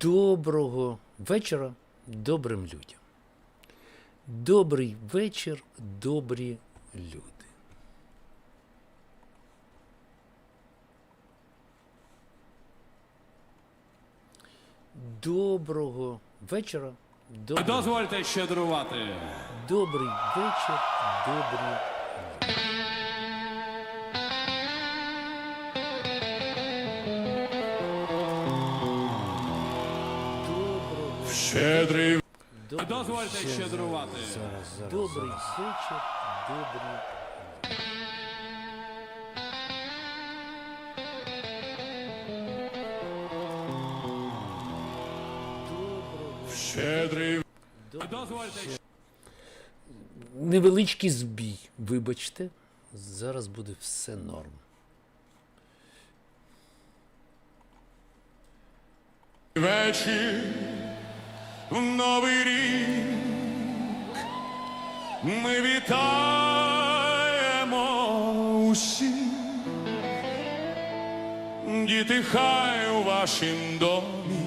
Доброго вечора добрим людям. Добрий вечір, добрі люди. Доброго вечора, добрий, Дозвольте щедрувати. добрий вечір, добрі Щедрий. доброго Дозвольте ще щедрувати. Зараз, зараз, Добрий вечір, добрий. Щедрий. Дозвольте. Невеличкий збій, вибачте. Зараз буде все норм. Вечір в новий рік. Ми вітаємо усіх. Діти, хай у вашім домі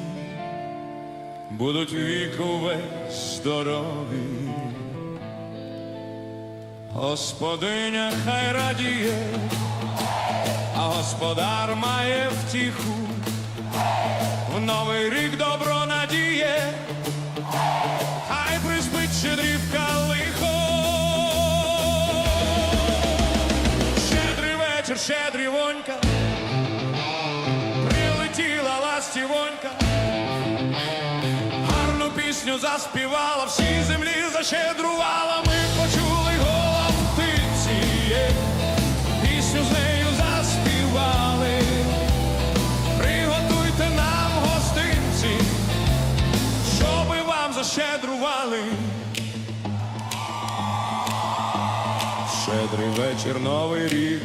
будуть віку весь здорові. Господиня хай радіє, а господар має втіху. В новий рік пісню заспівала, всій землі защедрувала, ми почули голос птиці, пісню з нею заспівали. Приготуйте нам гостинці, щоби вам защедрували. Щедрий вечір, новий рік.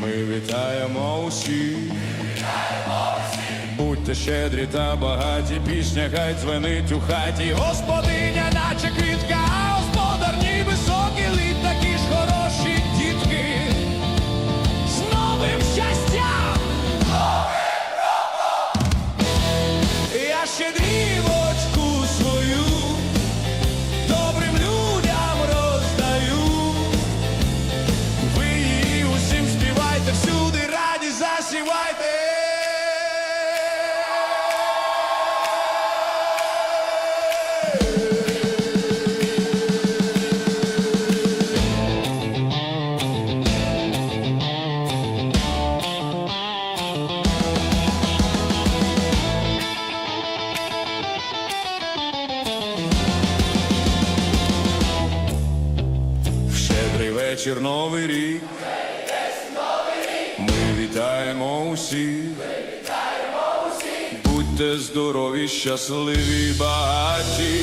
Ми вітаємо усіх. Будьте щедрі та багаті, пісня хай дзвенить у хаті. Господиня, наче квітка, щасливі, багаті.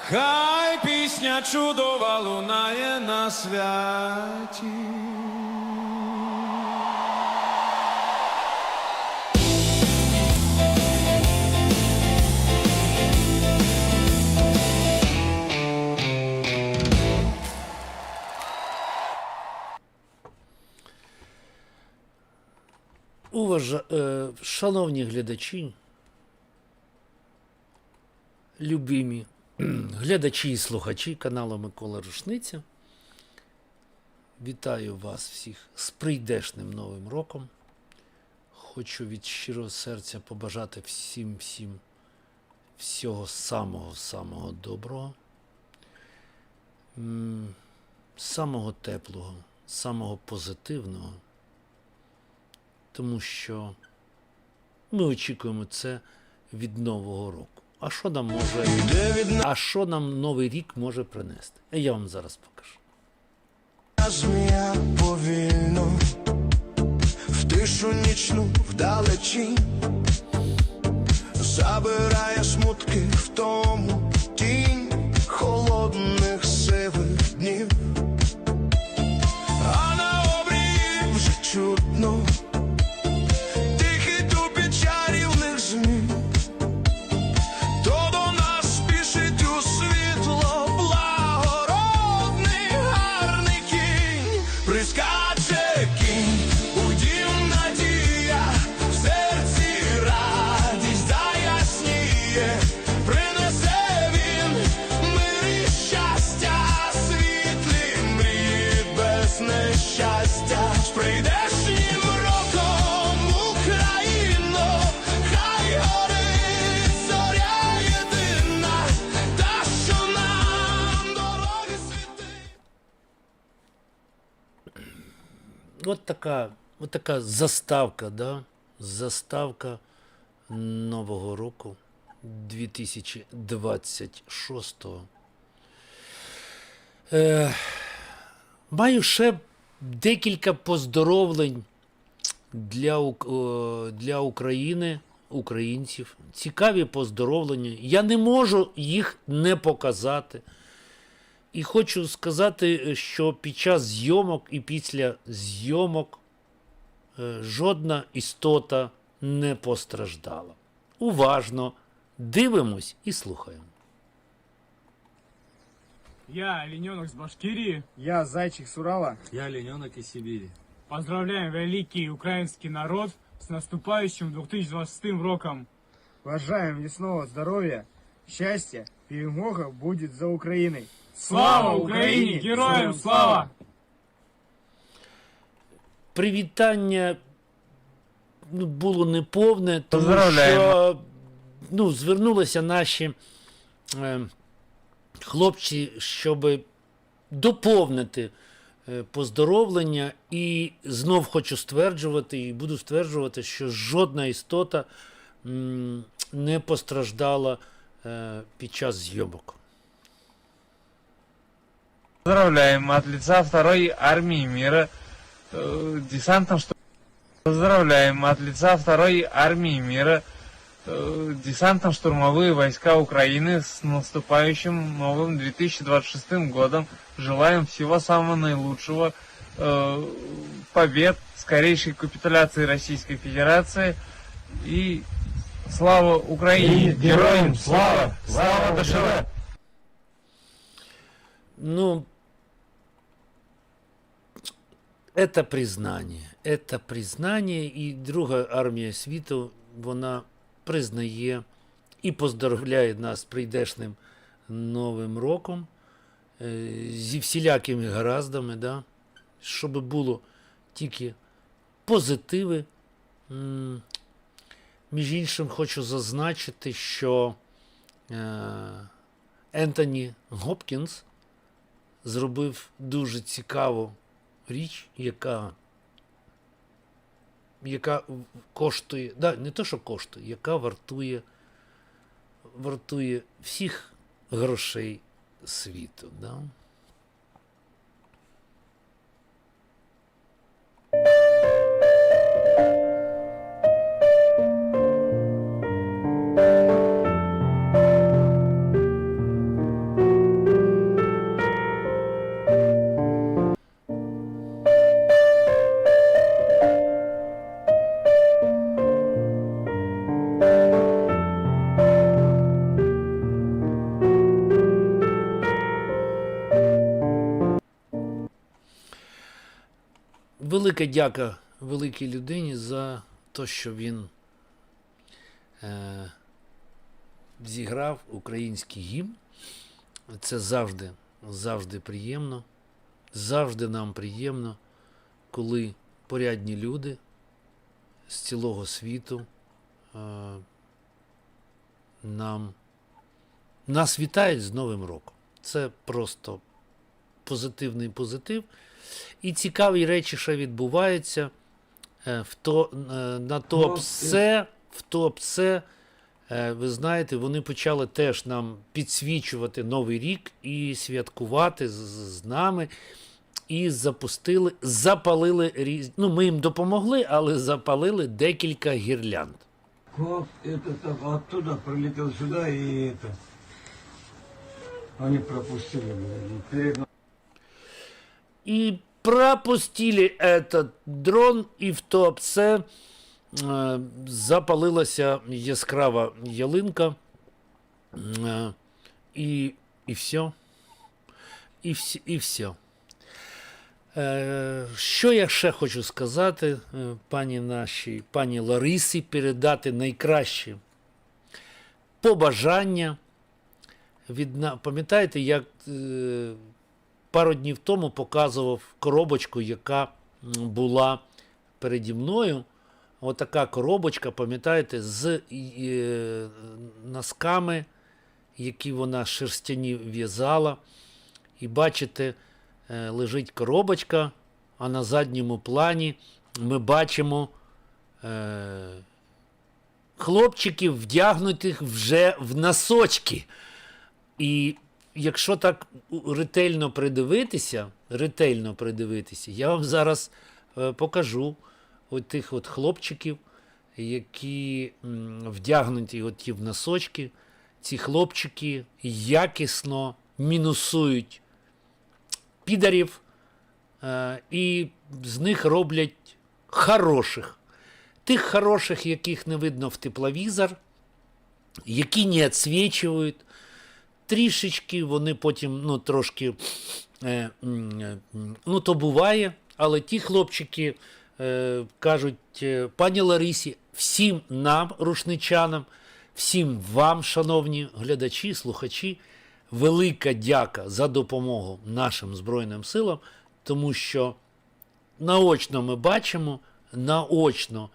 Хай пісня чудова лунає на святі. Уважа... е, Шановні глядачі, любимі глядачі і слухачі каналу Микола Рушниця. Вітаю вас всіх з прийдешним Новим роком. Хочу від щирого серця побажати всім всім всього самого-самого доброго, самого теплого, самого позитивного тому що ми очікуємо це від Нового року. А що нам може, а що нам Новий рік може принести? Я вам зараз покажу. Змія повільно в тишу нічну вдалечінь забирає смутки в тому тінь холодних сивих днів, така, от така заставка, да? заставка Нового року 2026. Е, маю ще декілька поздоровлень для, для України, українців. Цікаві поздоровлення. Я не можу їх не показати. І хочу сказати, що під час зйомок і після зйомок жодна істота не постраждала. Уважно дивимось і слухаємо. Я олененок с Башкирии. Я зайчик с Урала. Я олененок из Сибири. Поздравляем великий украинский народ с наступающим 2026 роком. Бажаем лесного здоровья, счастья, перемога будет за Украиной. Слава Украине! Героям слава! Привітання ну, було неповне, тому що ну, звернулися наші е, хлопці, щоб доповнити е, поздоровлення. І знов хочу стверджувати, і буду стверджувати, що жодна істота м, не постраждала е, під час зйомок. Поздравляем от лица второй армии мира десантом штурм... Поздравляем от лица второй армии мира э, десантом штурмовые войска Украины с наступающим новым 2026 годом. Желаем всего самого наилучшего, э, побед, скорейшей капитуляции Российской Федерации и слава Украине! Героям слава! Слава ДШВ! Ну, это признание. Это признание, і друга армія світу, вона признає і поздоровляє нас з прийдешним Новим роком е, зі всілякими гараздами, да? щоб було тільки позитиви. Між іншим, хочу зазначити, що е, Ентоні Гопкінс зробив дуже цікаву річ, яка, яка коштує, да, не то, що коштує, яка вартує, вартує всіх грошей світу. Да? Велика дяка великій людині за те, що він е, зіграв український гімн. Це завжди, завжди приємно. Завжди нам приємно, коли порядні люди з цілого світу е, нам, нас вітають з Новим роком. Це просто позитивний позитив. І цікаві речі ще відбуваються. Е, В то, е, на ТОПСЕ, в ТОПСЕ, е, ви знаєте, вони почали теж нам підсвічувати Новий рік і святкувати з, з нами. І запустили, запалили різ... Ну, ми їм допомогли, але запалили декілька гірлянд. Как это так оттуда прилетел сюда и это... Они пропустили, блядь, перед И пропустили этот дрон, і в ТОПСЕ е, запалилася яскрава ялинка. Е, і, і все. І, вс- і все. Е, що я ще хочу сказати, пані нашій, пані Ларисі, передати найкращі побажання. Від, пам'ятаєте, як е, пару днів тому показував коробочку, яка була переді мною. Отака коробочка, пам'ятаєте, з е, носками, які вона шерстяні в'язала. І бачите, е, лежить коробочка, а на задньому плані ми бачимо е, хлопчиків, вдягнутих вже в носочки. І якщо так ретельно придивитися, ретельно придивитися, я вам зараз е, покажу от тих от хлопчиків, які вдягнуті от ті в носочки. Ці хлопчики якісно мінусують підарів е, і з них роблять хороших. Тих хороших, яких не видно в тепловізор, які не відсвічують, трішечки вони потім ну, трошки. Е, е, ну, то буває, але ті хлопчики е, кажуть, е, пані Ларисі, всім нам, рушничанам, всім вам, шановні глядачі, слухачі, велика дяка за допомогу нашим Збройним силам, тому що наочно ми бачимо, наочно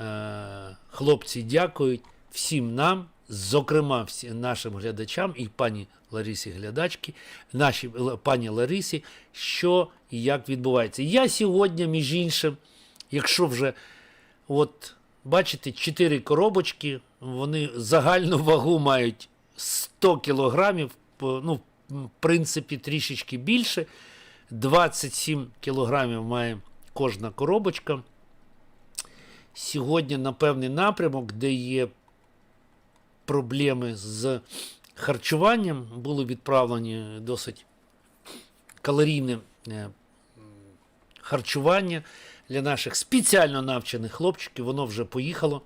е, хлопці дякують всім нам, зокрема всім нашим глядачам і пані Ларисі глядачки, нашій пані Ларисі, що і як відбувається. Я сьогодні, між іншим, якщо вже от бачите, чотири коробочки, вони загальну вагу мають 100 кілограмів, ну, в принципі, трішечки більше. 27 кілограмів має кожна коробочка. Сьогодні на певний напрямок, де є проблеми з харчуванням, були відправлені досить калорійне е, харчування для наших спеціально навчених хлопчиків. Воно вже поїхало.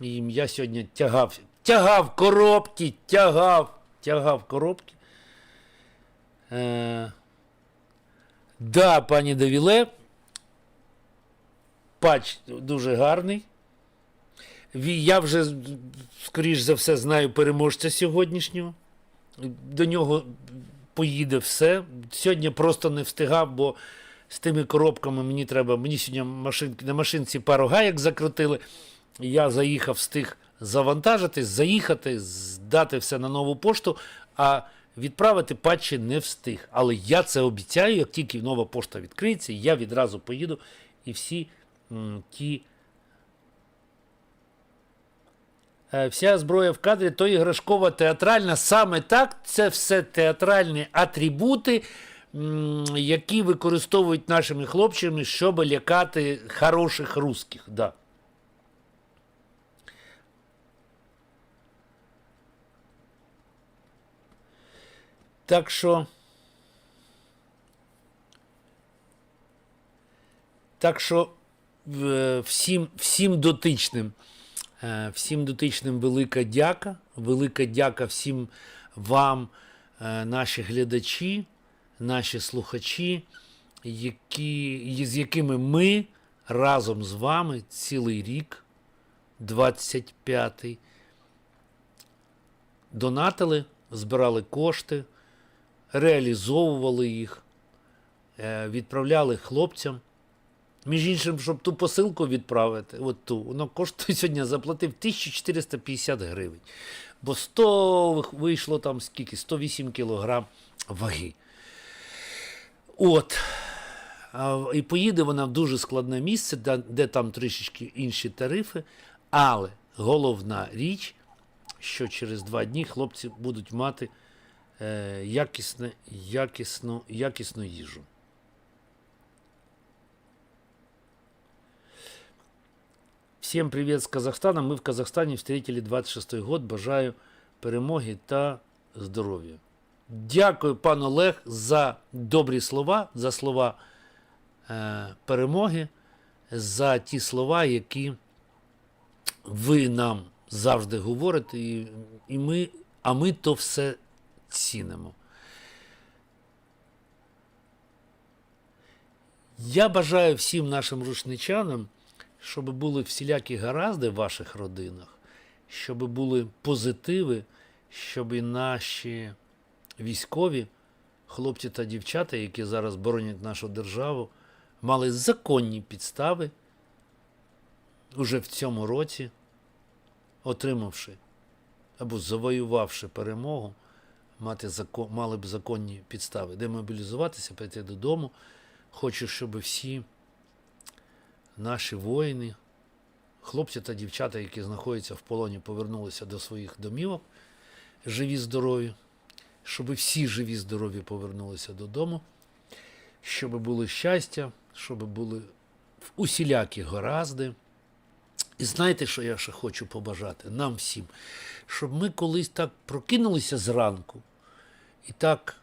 І я сьогодні тягав, тягав коробки, тягав, тягав коробки. Е, да, пані Давіле, патч дуже гарний. Я вже, скоріш за все, знаю переможця сьогоднішнього. До нього поїде все. Сьогодні просто не встигав, бо з тими коробками мені треба. Мені сьогодні машинки, на машинці пару гаяк закрутили. Я заїхав, встиг завантажити, заїхати, здати все на нову пошту, а відправити патчі не встиг. Але я це обіцяю, як тільки нова пошта відкриється, я відразу поїду і всі м, ті. Е, Вся зброя в кадрі то іграшкова театральна. Саме так, це все театральні атрибути, які використовують нашими хлопцями, щоб лякати хороших русських. Да. Так що. Так що е, всім, всім дотичним, е, всім дотичним велика дяка. Велика дяка всім вам, е, наші глядачі, наші слухачі, які, з якими ми разом з вами цілий рік, 25-й, донатили, збирали кошти, реалізовували їх, е, відправляли хлопцям. Між іншим, щоб ту посилку відправити, от ту, воно коштує сьогодні заплатив 1450 гривень. Бо 100 вийшло там скільки? 108 кілограм ваги. От. І поїде вона в дуже складне місце, де, де там трішечки інші тарифи. Але головна річ, що через два дні хлопці будуть мати е, якісне, якісну, якісну їжу. Всем привет с Казахстана. Мы в Казахстане встретили 26-й год. Бажаю перемоги та здоров'я. Дякую, пан Олег, за добрі слова, за слова е, перемоги, за ті слова, які ви нам завжди говорите, і, і ми, а ми то все цінимо. Я бажаю всім нашим рушничанам, щоб були всілякі гаразди в ваших родинах, щоб були позитиви, щоб і наші військові, хлопці та дівчата, які зараз боронять нашу державу, мали законні підстави уже в цьому році, отримавши або завоювавши перемогу, мати закон, мали б законні підстави, демобілізуватися, прийти додому, Хочу, щоб всі наші воїни, хлопці та дівчата, які знаходяться в полоні, повернулися до своїх домівок, живі, здорові, щоб всі живі, здорові повернулися додому, щоб були щастя, щоб були усілякі гаразди. І знаєте, що я ще хочу побажати нам всім, щоб ми колись так прокинулися зранку і так,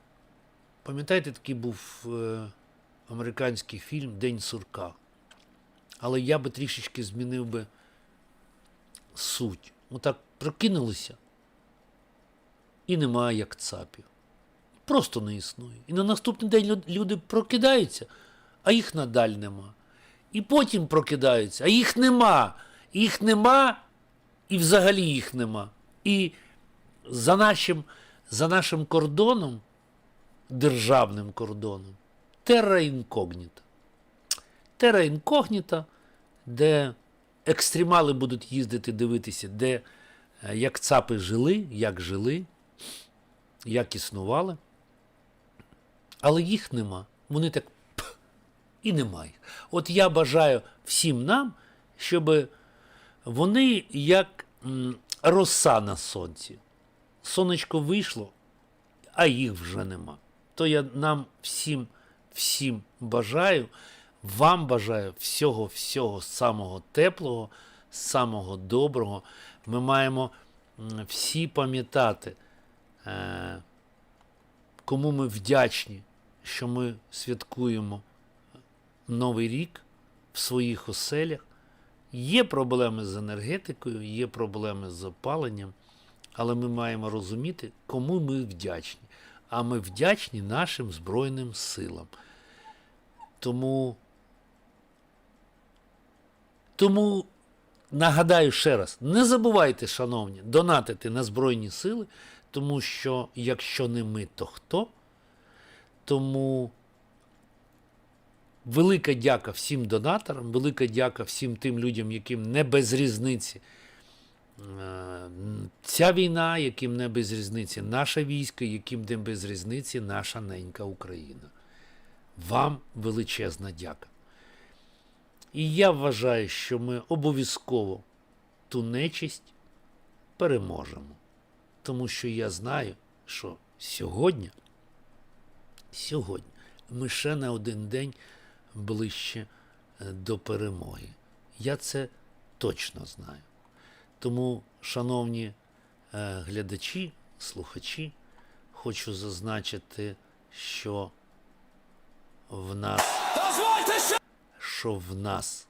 пам'ятаєте, такий був е, американський фільм День сурка. Але я би трішечки змінив би суть. Отак прокинулися і немає як цапів. Просто не існує. І на наступний день люди прокидаються, а їх надаль нема. І потім прокидаються, а їх нема. Їх нема, і взагалі їх нема. І за нашим, за нашим кордоном, державним кордоном, терра інкогніта. Терра інкогніта, де екстремали будуть їздити дивитися, де е, як цапи жили, як жили, як існували. Але їх нема. Вони так пх, і немає. От я бажаю всім нам, щоб вони як роса на сонці. Сонечко вийшло, а їх вже нема. То я нам всім, всім бажаю, вам бажаю всього, всього самого теплого, самого доброго. Ми маємо всі пам'ятати, е, кому ми вдячні, що ми святкуємо Новий рік в своїх оселях. Є проблеми з енергетикою, є проблеми з опаленням, але ми маємо розуміти, кому ми вдячні. А ми вдячні нашим Збройним силам. Тому, тому нагадаю ще раз: не забувайте, шановні, донатити на Збройні сили, тому що якщо не ми, то хто? Тому велика дяка всім донаторам, велика дяка всім тим людям, яким не без різниці. е, Ця війна, яким не без різниці наша війська, яким не без різниці наша ненька Україна. Вам величезна дяка. І я вважаю, що ми обов'язково ту нечисть переможемо. Тому що я знаю, що сьогодні, сьогодні ми ще на один день ближче е, до перемоги. Я це точно знаю. Тому, шановні е, глядачі, слухачі, хочу зазначити, що в нас, що в нас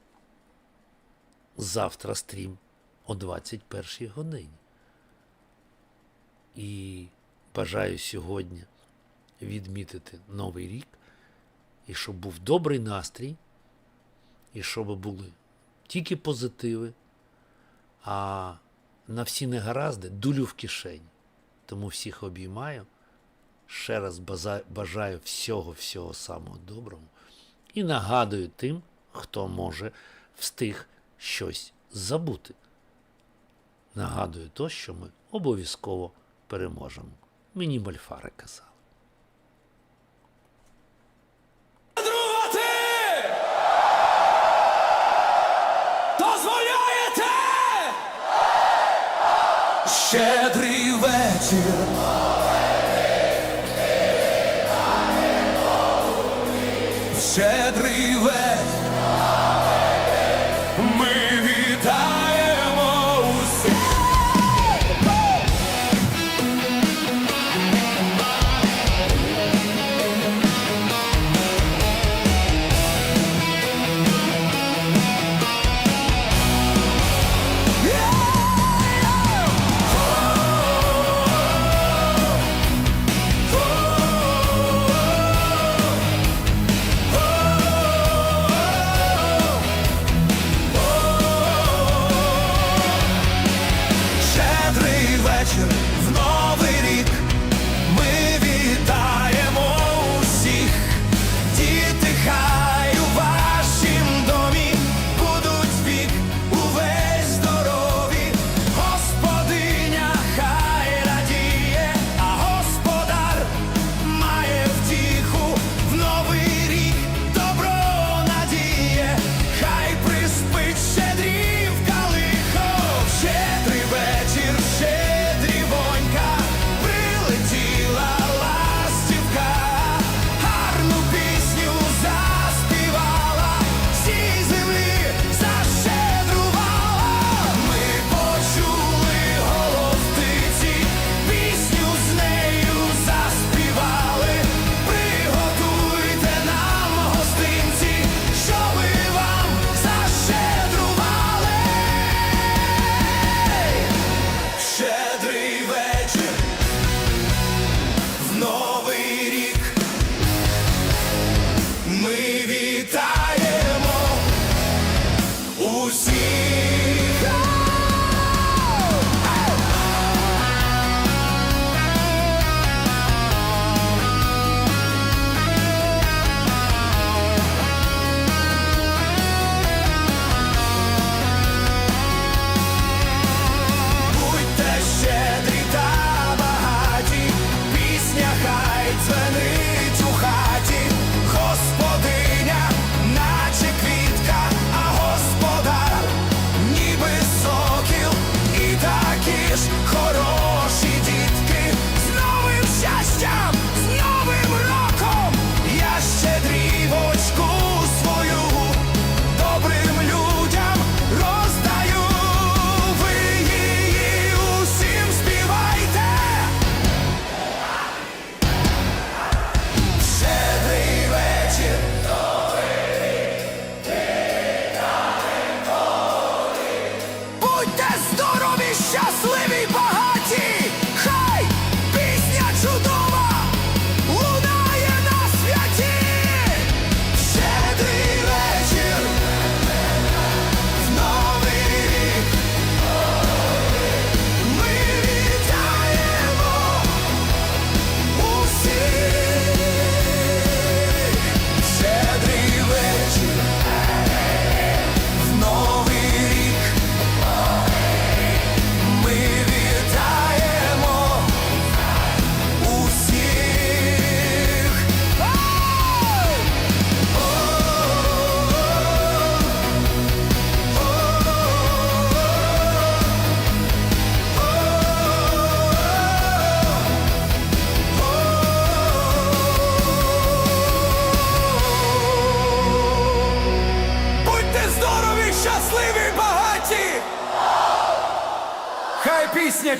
завтра стрім о 21 годині. І бажаю сьогодні відмітити Новий рік, і щоб був добрий настрій, і щоб були тільки позитиви, а на всі негаразди дулю в кишені. Тому всіх обіймаю. Ще раз бажаю всього-всього самого доброго. І нагадую тим, хто може встиг щось забути. Нагадую то, що ми обов'язково переможемо. Мені Мольфари казали. Друга Дозволяєте? Щедрий вечір.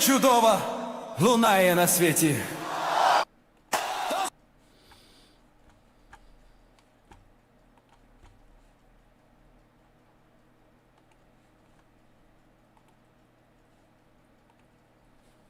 Чудова лунає на світі.